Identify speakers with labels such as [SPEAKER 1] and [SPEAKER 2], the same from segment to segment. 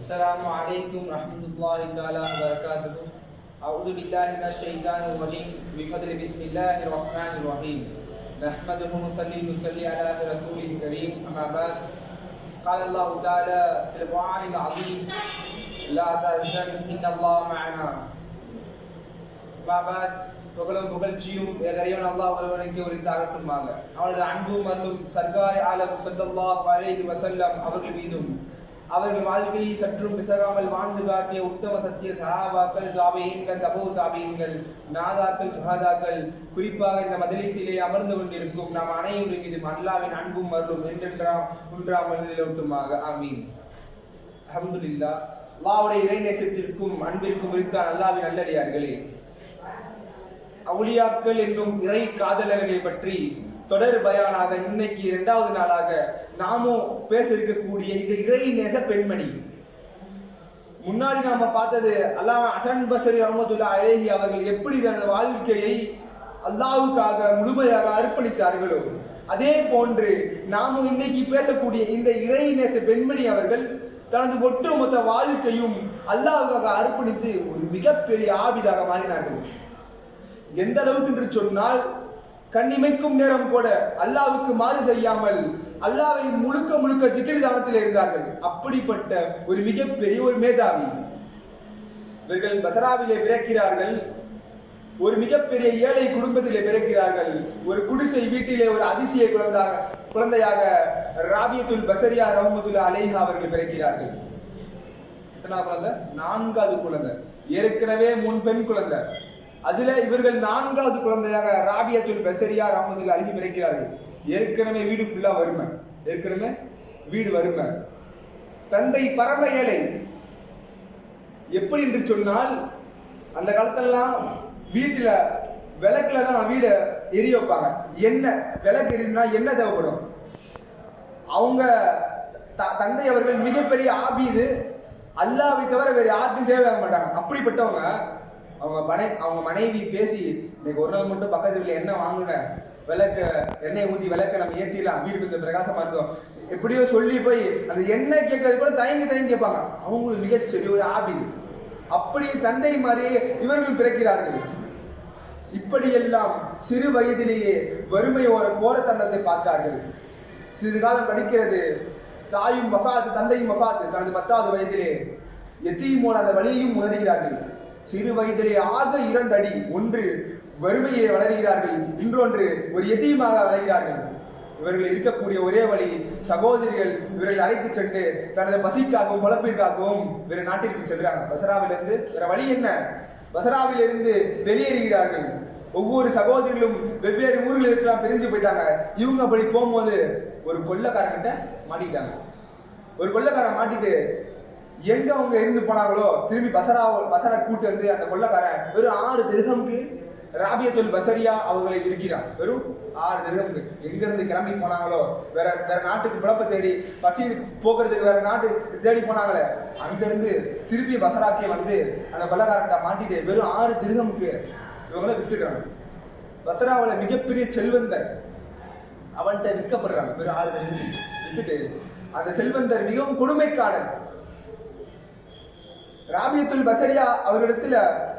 [SPEAKER 1] السلام عليكم ورحمة الله تعالى وبركاته أعوذ بالله من الشيطان الرجيم بفضل بسم الله الرحمن الرحيم نحمده ونصلي ونصلي على رسوله الكريم أما بعد قال الله تعالى في القرآن العظيم لا تحزن إن الله معنا ما بعد புகழும் புகழ்ச்சியும் இறைவன் அல்லாஹ் ஒருவனுக்கு உரித்தாகட்டுமாக அவனது அன்பும் அருளும் சர்க்காய் ஆலம் சல்லல்லாஹு அலைஹி வஸல்லம் அவர்கள் மீதும் அவர்கள் வாழ்க்கையை சற்றும் பிசகாமல் வாழ்ந்து காட்டிய உத்தம சத்திய சஹாபாக்கள் தாபியீன்கள் தபோ தாபியீன்கள் நாதாக்கள் சுகாதாக்கள் குறிப்பாக இந்த மதலிசிலே அமர்ந்து கொண்டிருக்கும் நாம் அனைவரும் இது அல்லாவின் அன்பும் அருளும் என்றென்றாம் ஒன்றாமல் நிலவட்டுமாக ஆமீன். அல்ஹம்துலில்லாஹ். இறை இறைநேசத்திற்கும் அன்பிற்கும் உரித்தான் அல்லாவின் நல்லடியார்களே. அவுளியாக்கள் என்னும் இறை காதலர்களை பற்றி தொடர் பயானாக இன்னைக்கு இரண்டாவது நாளாக நாமும் பேச இருக்கக்கூடிய இந்த இறை நேச பெண்மணி. முன்னாடி நாம பார்த்தது அல்லாம அசன் பசரி ரஹமத்துல்லா அலேஹி அவர்கள் எப்படி தனது வாழ்க்கையை அல்லாவுக்காக முழுமையாக அர்ப்பணித்தார்களோ அதே போன்று நாமும் இன்னைக்கு பேசக்கூடிய இந்த இறை நேச பெண்மணி அவர்கள் தனது ஒட்டுமொத்த வாழ்க்கையும் அல்லாவுக்காக அர்ப்பணித்து ஒரு மிகப்பெரிய ஆபிதாக மாறினார்கள். எந்த அளவுக்கு என்று சொன்னால் கண்ணிமைக்கும் நேரம் கூட அல்லாவுக்கு மாறு செய்யாமல் அல்லாவை முழுக்க முழுக்க திகிரிதானத்தில் இருந்தார்கள். அப்படிப்பட்ட ஒரு மிகப்பெரிய ஒரு மேதாவி. இவர்கள் பசராவிலே பிறக்கிறார்கள். ஒரு மிகப்பெரிய ஏழை குடும்பத்திலே பிறக்கிறார்கள். ஒரு குடிசை வீட்டிலே ஒரு அதிசய குழந்தாக குழந்தையாக ராபியத்துல் பசரியா ரஹமதுல்லா அலைஹா அவர்கள் பிறக்கிறார்கள். எத்தனா குழந்தை? நான்காவது குழந்தை. ஏற்கனவே முன் பெண் குழந்தை. அதுல இவர்கள் நான்காவது குழந்தையாக ராபியத்துல் பெசரியா ரஹமதுல்லா அழகி பிறக்கிறார்கள் ஏற்கனவே வீடு ஃபுல்லா வறுமை. ஏற்கனவே வீடு வறுமை. தந்தை பரம ஏழை. எப்படி என்று சொன்னால் அந்த காலத்துலலாம் வீட்டில் விளக்குல தான் வீடை எரிய வைப்பாங்க. என்ன விளக்கு எரியணும்னா என்ன தேவைப்படும்? அவங்க த- தந்தை அவர்கள் மிகப்பெரிய ஆபீது அல்லாவை தவிர வேறு யாருக்கும் தேவையாக மாட்டாங்க. அப்படிப்பட்டவங்க அவங்க மனை அவங்க மனைவி பேசி இன்னைக்கு ஒரு நாள் மட்டும் பக்கத்து வீட்டில் எண்ணெய் வாங்குங்க. விளக்க எண்ணெய் ஊதி விளக்க நம்ம ஏற்றிடலாம் வீடு கொஞ்சம் பிரகாசமாக இருக்கும் எப்படியோ சொல்லி போய் அந்த எண்ணெய் கேட்கறது கூட தயங்கி தயங்கி கேட்பாங்க. அவங்களுக்கு மிகச்செரிய ஒரு ஆபி. அப்படி தந்தை மாதிரி இவர்கள் பிறக்கிறார்கள். இப்படியெல்லாம் சிறு வயதிலேயே வறுமையோர கோரத்தண்டத்தை பார்த்தார்கள். சிறிது காலம் படிக்கிறது. தாயும் மஃபாத்து தந்தையும் மஃபாத்து தனது பத்தாவது வயதிலே எத்தீமோட அந்த வழியையும் உணர்கிறார்கள். சிறு வயதிலே ஆக இரண்டு அடி. ஒன்று வறுமையை வளர்கிறார்கள் இன்றொன்று ஒரு எத்தீமாக வளர்கிறார்கள். இவர்கள் இருக்கக்கூடிய ஒரே வழி சகோதரிகள் இவர்கள் அழைத்து சென்று தனது பசிக்காகவும் குழப்பிற்காகவும் வேறு நாட்டிற்கு செல்றாங்க பசராவிலிருந்து வேற வழி என்ன? பசராவிலிருந்து வெளியேறுகிறார்கள். ஒவ்வொரு சகோதரிகளும் வெவ்வேறு ஊர்களுக்கெல்லாம் பிரிஞ்சு போயிட்டாங்க. இவங்க அப்படி போகும்போது ஒரு கொள்ளக்காரங்கிட்ட மாட்டிக்கிட்டாங்க. ஒரு கொள்ளக்காரன் மாட்டிட்டு எங்க அவங்க இருந்து போனாங்களோ திரும்பி பசரா பசரை கூட்டு வந்து அந்த கொள்ளக்காரன் வெறும் ஆறு திருகம்க்கு ராபியத்துல் பசரியா அவர்களை இருக்கிறான். வெறும் ஆறு திருகம்க்கு. எங்க இருந்து கிளம்பி போனாங்களோ வேற வேற நாட்டுக்கு பிழப்ப தேடி பசி போக்குறதுக்கு வேற நாட்டு தேடி போனாங்களே அங்க இருந்து திருப்பி பசராக்கே வந்து அந்த கொள்ளைக்காரன்ட்ட மாட்டிட்டு வெறும் ஆறு திருகம்க்கு இவங்களை வித்துக்கிறாங்க பசராவுல மிகப்பெரிய செல்வந்தர். அவன்கிட்ட விற்கப்படுறாங்க வெறும் ஆறு திருகம் வித்துட்டு அந்த செல்வந்தர் மிகவும் கொடுமைக்காரன். ராபியத்துல் பசரியா அவரிடத்துல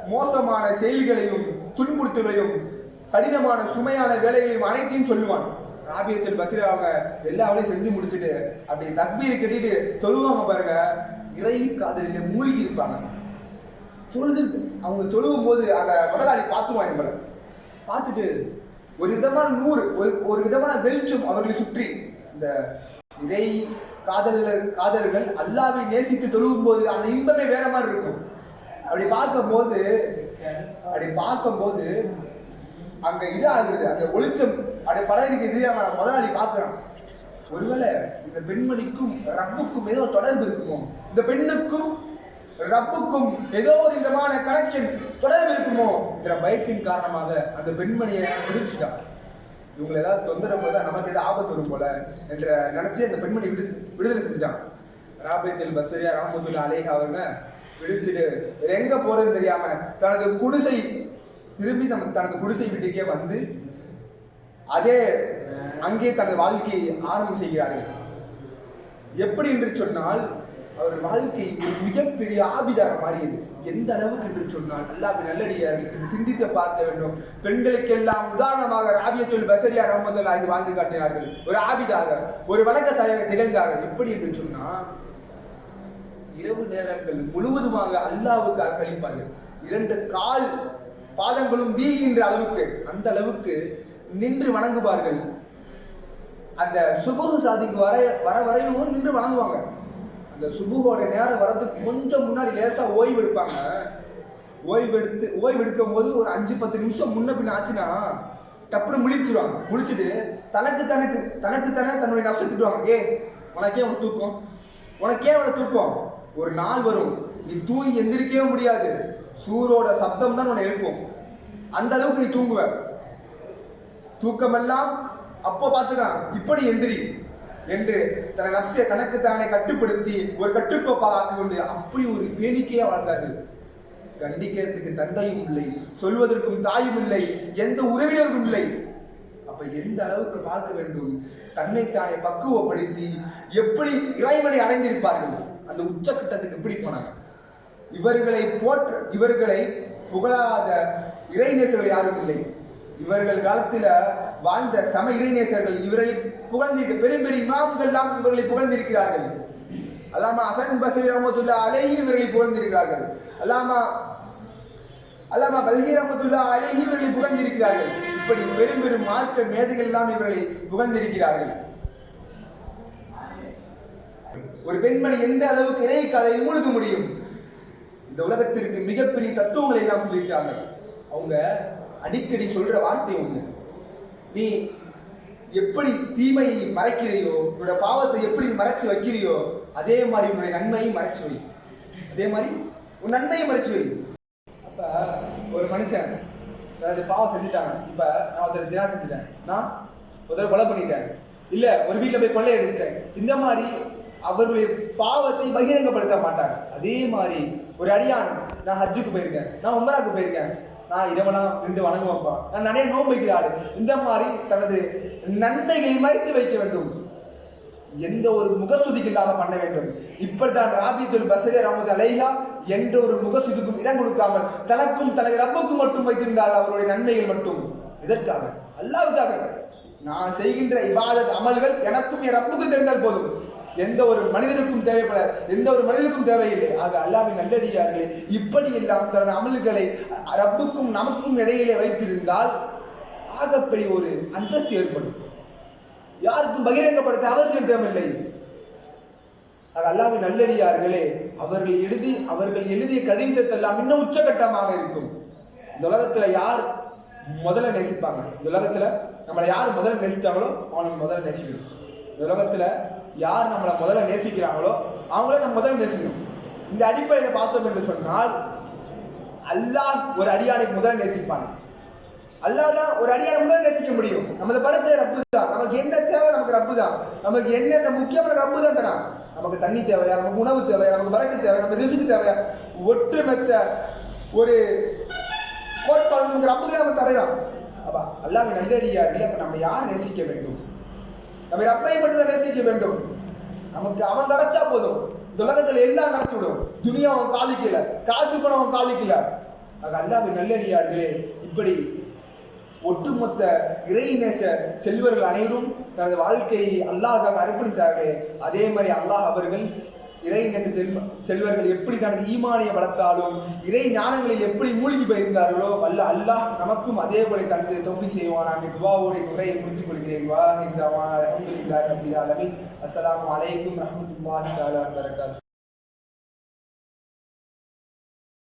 [SPEAKER 1] மோசமான செயல்களையும் துன்புறுத்தலையும் கடினமான சுமையான வேலைகளையும் அனைத்தையும் சொல்லுவான். ராபியத்தில் பசரியா அவங்க எல்லா வேலையும் செஞ்சு முடிச்சுட்டு அப்படி தக்பீர் கட்டிட்டு தொழுவாங்க பாருங்க. இறை காதலில மூழ்கி இருப்பாங்க. தொழுது அவங்க தொழுவும் போது அந்த முதலாளி பார்த்துருவாங்க பாருங்க பார்த்துட்டு ஒரு விதமான நூறு ஒரு ஒரு விதமான வெளிச்சம் அவர்களை சுற்றி இந்த இறை காதலர் காதலர்கள் அல்லாவை நேசித்து தொழுகும் போது அந்த இன்பமே வேற மாதிரி இருக்கும். அப்படி பார்க்கும்போது அப்படி பார்க்கும்போது அங்க இதாகுது அந்த ஒளிச்சம். அப்படி பழகிருக்கு இது அவன் முதலாளி பார்க்குறான். ஒருவேளை இந்த பெண்மணிக்கும் ரப்புக்கும் ஏதோ தொடர்பு இருக்குமோ? இந்த பெண்ணுக்கும் ரப்புக்கும் ஏதோ ஒரு விதமான கனெக்ஷன் தொடர்பு இருக்குமோ? என்ற பயத்தின் காரணமாக அந்த பெண்மணியை முடிச்சுட்டான் இவங்களை ஏதாவது தொந்தரவு போதா நமக்கு ஏதாவது ஆபத்து வரும் போல என்ற நினைச்சு அந்த பெண்மணி விடு விடுதலை செஞ்சுட்டான். ராபேத்தில் பசரியா ராமதுல்லா அலேஹா அவங்க விடுவிச்சுட்டு எங்க போறதுன்னு தெரியாம தனது குடிசை திரும்பி நம்ம தனது குடிசை வீட்டுக்கே வந்து அதே அங்கே தனது வாழ்க்கையை ஆரம்பம் செய்கிறார்கள். எப்படி என்று சொன்னால் அவர் வாழ்க்கை ஒரு மிகப்பெரிய ஆபிதாக மாறியது. எந்த அளவுக்கு என்று சொன்னால் அல்லாஹ் நல்லடியார்கள் சிந்தித்து பார்க்க வேண்டும். பெண்களுக்கெல்லாம் உதாரணமாக ராபியத்துள் பசரியா ரஹமதுல்லா ஆகி வாழ்ந்து காட்டினார்கள். ஒரு ஆபிதாக ஒரு வழக்கசாலியாக திகழ்ந்தார்கள். எப்படி என்று சொன்னால் இரவு நேரங்கள் முழுவதுமாக அல்லாவுக்கு கழிப்பார்கள். இரண்டு கால் பாதங்களும் வீகின்ற அளவுக்கு அந்த அளவுக்கு நின்று வணங்குவார்கள். அந்த சுபகு சாதிக்கு வர வர வரையும் நின்று வணங்குவாங்க. இந்த சுபுகோட நேரம் வரதுக்கு கொஞ்சம் முன்னாடி லேசாக ஓய்வு எடுப்பாங்க. ஓய்வு எடுத்து ஓய்வு எடுக்கும் போது ஒரு அஞ்சு பத்து நிமிஷம் முன்ன பின்ன ஆச்சுன்னா தப்புனு முழிச்சிருவாங்க. முழிச்சிட்டு தனக்கு தனக்கு தனக்கு தானே தன்னுடைய நஷ்டம் திட்டுவாங்க. ஏ உனக்கே அவனை தூக்கம். உனக்கே அவனை தூக்கம். ஒரு நாள் வரும். நீ தூங்கி எந்திரிக்கவே முடியாது. சூரோட சப்தம் தான் உன்னை எழுப்பும். அந்த அளவுக்கு நீ தூங்குவ. தூக்கமெல்லாம் அப்போ பார்த்துக்கலாம். இப்படி எந்திரி. என்று தன் நப்சிய தனக்கு தானே கட்டுப்படுத்தி ஒரு கட்டுக்கோப்பாக ஆக்கி கொண்டு அப்படி ஒரு பேணிக்கையா வாழ்ந்தார்கள் கண்டிக்கிறதுக்கு தந்தையும் இல்லை சொல்வதற்கும் தாயும் இல்லை எந்த உறவினரும் இல்லை. அப்ப எந்த அளவுக்கு பார்க்க வேண்டும்? தன்னை தானே பக்குவப்படுத்தி எப்படி இறைவனை அடைந்திருப்பார்கள்? அந்த உச்சக்கட்டத்துக்கு எப்படி போனாங்க இவர்களை போற்ற இவர்களை புகழாத இறைநேசர்கள் யாரும் இல்லை. இவர்கள் காலத்துல வாழ்ந்த சம இறைநேசர்கள் இவர்களை புகழ்ந்திருக்க பெரும் பெரிய இமாம்கள்லாம் இவர்களை புகழ்ந்திருக்கிறார்கள். அல்லாமா அசன் பசீர் ரஹமத்துல்லா அலேஹி இவர்களை புகழ்ந்திருக்கிறார்கள். அல்லாமா அல்லாமா பல்கீர் ரஹமத்துல்லா அலேஹி இவர்களை புகழ்ந்திருக்கிறார்கள். இப்படி பெரும் பெரும் மார்க்க மேதைகள் எல்லாம் இவர்களை புகழ்ந்திருக்கிறார்கள். ஒரு பெண்மணி எந்த அளவுக்கு இறை கதை மூழ்க முடியும்? இந்த உலகத்திற்கு மிகப்பெரிய தத்துவங்களை எல்லாம் சொல்லியிருக்காங்க. அவங்க அடிக்கடி சொல்ற வார்த்தை ஒண்ணு. நீ எப்படி தீமையை மறைக்கிறையோ உன்னோட பாவத்தை எப்படி மறைச்சு வைக்கிறியோ அதே மாதிரி உன்னுடைய நன்மையை மறைச்சு வை. அதே மாதிரி உன் நன்மையை மறைச்சு வை. அப்ப ஒரு மனுஷன் அதாவது பாவம் செஞ்சுட்டாங்க இப்ப நான் ஒருத்தர் தினா செஞ்சுட்டேன். நான் ஒருத்தர் கொலை பண்ணிட்டேன். இல்ல ஒரு வீட்டுல போய் கொள்ளையடிச்சிட்டேன் இந்த மாதிரி அவருடைய பாவத்தை பகிரங்கப்படுத்த மாட்டாங்க. அதே மாதிரி ஒரு அடியான் நான் ஹஜ்ஜுக்கு போயிருக்கேன். நான் உமராக்கு போயிருக்கேன். நான் இரவெல்லாம் வணங்க வணங்குவேன்ப்பா நான் நிறைய நோன்பு வைக்கிற இந்த மாதிரி தனது நன்மைகளை மறைத்து வைக்க வேண்டும். எந்த ஒரு முகஸ்துதிக்கு இல்லாம பண்ண வேண்டும். இப்படித்தான் ராபித்துல் பசரே ரமது அலைஹா என்ற ஒரு முகஸ்துதிக்கும் இடம் கொடுக்காமல் தனக்கும் தனது ரப்புக்கும் மட்டும் வைத்திருந்தார் அவருடைய நன்மைகள் மட்டும். இதற்காக அல்லாவுக்காக. நான் செய்கின்ற இபாதத் அமல்கள் எனக்கும் என் ரப்புக்கும் தெரிந்தால் போதும். எந்த ஒரு மனிதனுக்கும் தேவைப்பட எந்த ஒரு மனிதனுக்கும் தேவையில்லை. ஆக அல்லாவின் நல்லடியார்களே இப்படி எல்லாம் தன் அமல்களை ரப்புக்கும் நமக்கும் இடையிலே வைத்திருந்தால் ஆகப்பெரிய ஒரு அந்தஸ்து ஏற்படும். யாருக்கும் பகிரங்கப்படுத்த அவசியம் தேவையில்லை. ஆக அல்லாவின் நல்லடியார்களே அவர்கள் எழுதி அவர்கள் எழுதிய கடிதத்தெல்லாம் இன்னும் உச்சகட்டமாக இருக்கும். இந்த உலகத்துல யார் முதல்ல நேசிப்பாங்க? இந்த உலகத்துல நம்மளை யார் முதல்ல நேசித்தாங்களோ அவனை முதல்ல நேசிக்கணும். இந்த உலகத்தில் யார் நம்மளை முதல்ல நேசிக்கிறாங்களோ அவங்களே நம்ம முதல்ல நேசிக்கணும். இந்த அடிப்படையில் பார்த்தோம் என்று சொன்னால் அல்லாஹ் ஒரு அடியானை முதல் நேசிப்பான். அல்லாஹ் தான் ஒரு அடியானை முதல் நேசிக்க முடியும். நமது படைத்த ரப்பு தான் நமக்கு என்ன தேவை? நமக்கு ரப்பு தான் நமக்கு என்ன முக்கியமான ரப்பு தான் தரான். நமக்கு தண்ணி தேவையா? நமக்கு உணவு தேவையா? நமக்கு வரக்கு தேவையா? நமக்கு ரிசுக்கு தேவையா? ஒற்றுமெத்த ஒரு கோட்பாடு நமக்கு ரப்பு தான் நம்ம தடையான் அப்பா அல்லாஹ் நல்லடியா இல்லை நம்ம யார் நேசிக்க வேண்டும்? நம்ம அப்ளை மட்டும் தான் நேசிக்க வேண்டும். நமக்கு அவன் கிடைச்சா போதும். இந்த உலகத்துல எல்லாம் கிடைச்சு விடும். துணியா அவன் காலிக்கல. காசு பணம் அவன் காலிக்கல. அது அல்லாமல் நல்லடியார்களே இப்படி ஒட்டுமொத்த இறை நேச செல்வர்கள் அனைவரும் தனது வாழ்க்கையை அல்லாஹாக அர்ப்பணித்தார்களே அதே மாதிரி அல்லாஹ் அவர்கள் இறைநேச செல்வ செல்வர்கள் எப்படி தனது ஈமானிய வளர்த்தாலும் இறை ஞானங்களில் எப்படி மூழ்கி போயிருந்தார்களோ வல்ல அல்லாஹ் நமக்கும் அதே போல தந்து செய்வான். செய்வானாக துவாவோட உரையை முடித்துக் கொள்கிறேன். வா அலமதுல்லாஹி ரபில் ஆலமீன். அஸ்லாம் அலைக்கும் ரஹ்மத்துல்லாஹி தஆலா